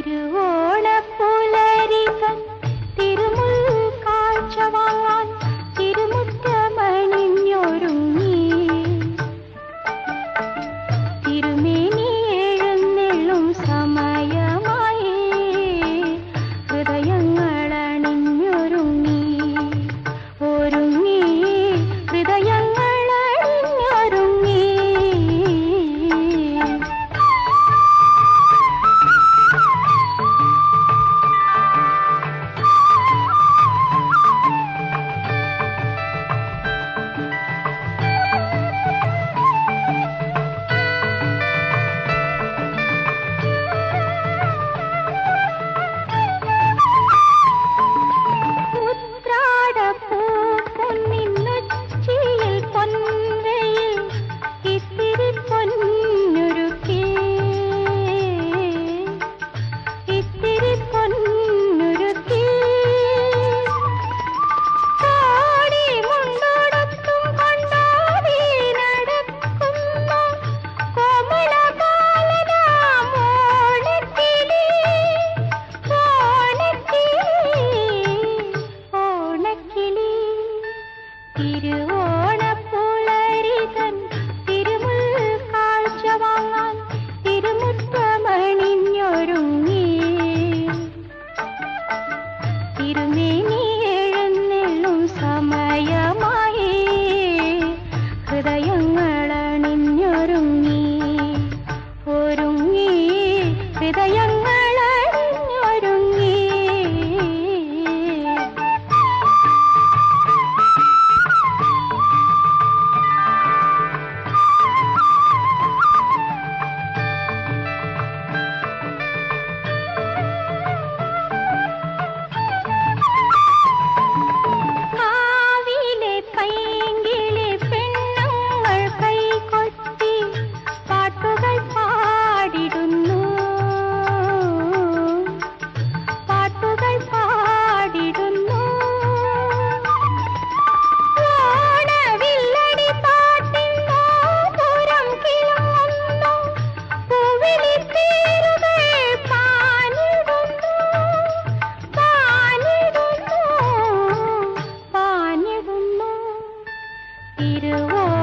തിരുവോണപ്പുലരികൾ തിരുമ திருவோ திருவோ